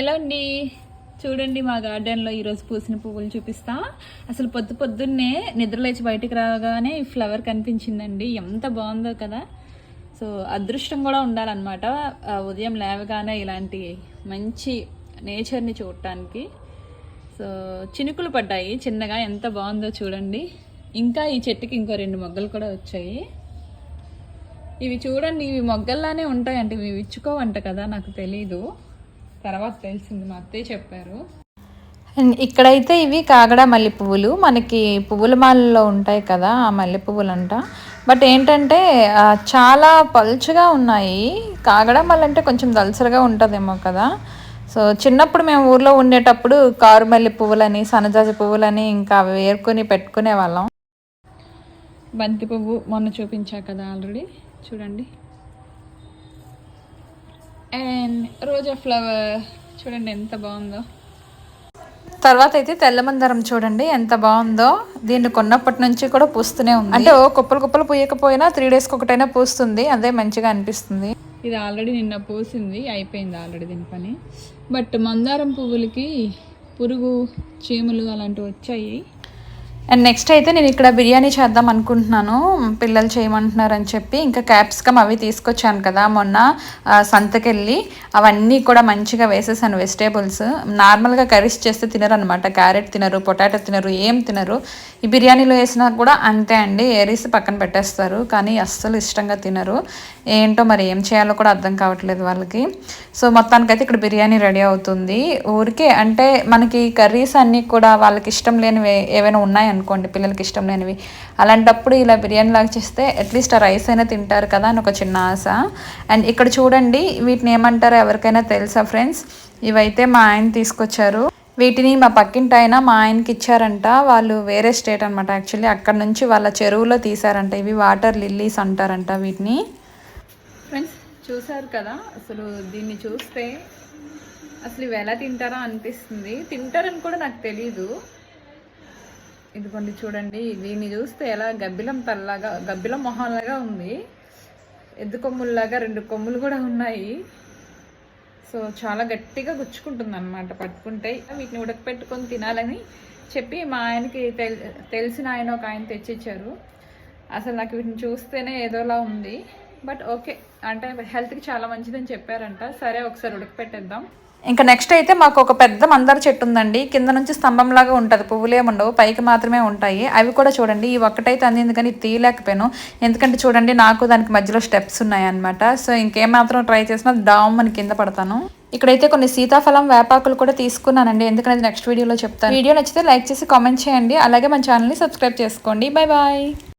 Hello అండి. చూడండి మా గార్డెన్లో ఈరోజు పూసిన పువ్వులు చూపిస్తా. అసలు పొద్దు పొద్దున్నే నిద్రలేచి బయటికి రాగానే ఈ ఫ్లవర్ కనిపించిందండి. ఎంత బాగుందో కదా. సో అదృష్టం కూడా ఉండాలన్నమాట. ఉదయం లేవగానే ఇలాంటి మంచి నేచర్ని చూడటానికి. సో చినుకులు పడ్డాయి. చిన్నగా ఎంత బాగుందో చూడండి. ఇంకా ఈ చెట్టుకి ఇంకో రెండు మొగ్గలు కూడా వచ్చాయి. ఇవి చూడండి ఇవి మొగ్గల్లానే ఉంటాయంటే. ఇవి ఇచ్చుకోవంట కదా నాకు తెలీదు. తర్వాత తెలిసింది మా అత్తయ్య చెప్పారు. అండ్ ఇక్కడైతే ఇవి కాగడ మల్లె పువ్వులు మనకి పువ్వుల మాలలో ఉంటాయి కదా ఆ మల్లె పువ్వులు అంట బట్ ఏంటంటే చాలా పలుచగా ఉన్నాయి. కాగడ మల్లె అంటే కొంచెం దలసరగా ఉంటుందేమో కదా. సో చిన్నప్పుడు మేము ఊర్లో ఉండేటప్పుడు కారు మల్లె పువ్వులని సన్నజాజి పువ్వులని ఇంకా అవి వేరుకొని పెట్టుకునే వాళ్ళం బంతి పువ్వు మొన్న చూపించా కదా ఆల్రెడీ. చూడండి. అండ్ రోజా ఫ్లవర్ చూడండి ఎంత బాగుందో. తర్వాత అయితే తెల్లమందరం చూడండి ఎంత బాగుందో. దీన్ని కొన్నప్పటి నుంచి కూడా పూస్తూనే ఉంది. అంటే ఓ కుప్పలు కుప్పలు పూయకపోయినా త్రీ డేస్కి ఒకటైనా పూస్తుంది అదే మంచిగా అనిపిస్తుంది. ఇది ఆల్రెడీ నిన్న పూసింది అయిపోయింది ఆల్రెడీ దీని పని. బట్ మందారం పువ్వులకి పురుగు చీమలు అలాంటివి వచ్చాయి. అండ్ నెక్స్ట్ అయితే నేను ఇక్కడ బిర్యానీ చేద్దాం అనుకుంటున్నాను. పిల్లలు అని చెప్పి ఇంకా క్యాప్సికమ్ అవి తీసుకొచ్చాను కదా మొన్న సంతకెళ్ళి. అవన్నీ కూడా మంచిగా వేసేసాను వెజిటేబుల్స్. నార్మల్గా కర్రీస్ చేస్తే తినరు అనమాట క్యారెట్ తినరు పొటాటో తినరు ఏం తినరు. ఈ బిర్యానీలో వేసినా కూడా అంతే అండి. ఏరేసి పక్కన పెట్టేస్తారు. కానీ అస్సలు ఇష్టంగా తినరు. ఏంటో మరి ఏం చేయాలో కూడా అర్థం కావట్లేదు వాళ్ళకి. సో మొత్తానికైతే ఇక్కడ బిర్యానీ రెడీ అవుతుంది. ఊరికే అంటే మనకి కర్రీస్ అన్నీ కూడా వాళ్ళకి ఇష్టం లేనివి ఏవైనా ఉన్నాయనుకోండి పిల్లలకి ఇష్టం లేనివి. అలాంటప్పుడు ఇలా బిర్యానీ లాగా చేస్తే అట్లీస్ట్ ఆ రైస్ అయినా తింటారు కదా అని ఒక చిన్న ఆశ. అండ్ ఇక్కడ చూడండి వీటిని ఏమంటారో ఎవరికైనా తెలుసా ఫ్రెండ్స్ ఇవైతే మా ఆయన తీసుకొచ్చారు. వీటిని మా పక్కింటి ఆయన మా ఆయనకి ఇచ్చారంట. వాళ్ళు వేరే స్టేట్ అనమాట యాక్చువల్లీ అక్కడ నుంచి వాళ్ళ చెరువులో తీసారంట ఇవి వాటర్ లిల్లీస్ అంటారంట వీటిని. ఫ్రెండ్స్ చూసారు కదా? అసలు దీన్ని చూస్తే అసలు ఇవి ఎలా తింటారా అనిపిస్తుంది. తింటారని కూడా నాకు తెలీదు. ఇదిగోండి చూడండి దీన్ని చూస్తే ఎలా గబ్బిలం తల్లాగా గబ్బిలం మొహంలాగా ఉంది. ఎద్దు కొమ్ముల్లాగా రెండు కొమ్ములు కూడా ఉన్నాయి. సో చాలా గట్టిగా గుచ్చుకుంటుంది అనమాట పట్టుకుంటే. వీటిని ఉడకపెట్టుకొని తినాలని చెప్పి మా ఆయనకి తెల్ తెలిసిన ఆయన ఒక ఆయన తెచ్చిచ్చారు. అసలు నాకు వీటిని చూస్తేనే ఏదోలా ఉంది. But okay. అంటే హెల్త్కి చాలా మంచిదని చెప్పారంట. సరే ఒకసారి ఉడకపెట్టేద్దాం. ఇంకా నెక్స్ట్ అయితే మాకు ఒక పెద్ద మందార చెట్టు ఉందండి. కింద నుంచి స్తంభంలాగా ఉంటుంది. పువ్వులే ఉండవు. పైకి మాత్రమే ఉంటాయి. అవి కూడా చూడండి. ఈ ఒక్కటైతే అందింది కానీ తీయలేకపోయాను. ఎందుకంటే చూడండి నాకు దానికి మధ్యలో స్టెప్స్ ఉన్నాయన్నమాట. సో ఇంకేమాత్రం ట్రై చేసినా డామ్ అని కింద పడతాను. ఇక్కడైతే కొన్ని సీతాఫలం వేపాకులు కూడా తీసుకున్నానండి. ఎందుకంటే నెక్స్ట్ వీడియోలో చెప్తాను. వీడియో నచ్చితే లైక్ చేసి కామెంట్ చేయండి. అలాగే మన ఛానల్ని సబ్స్క్రైబ్ చేసుకోండి. Bye bye.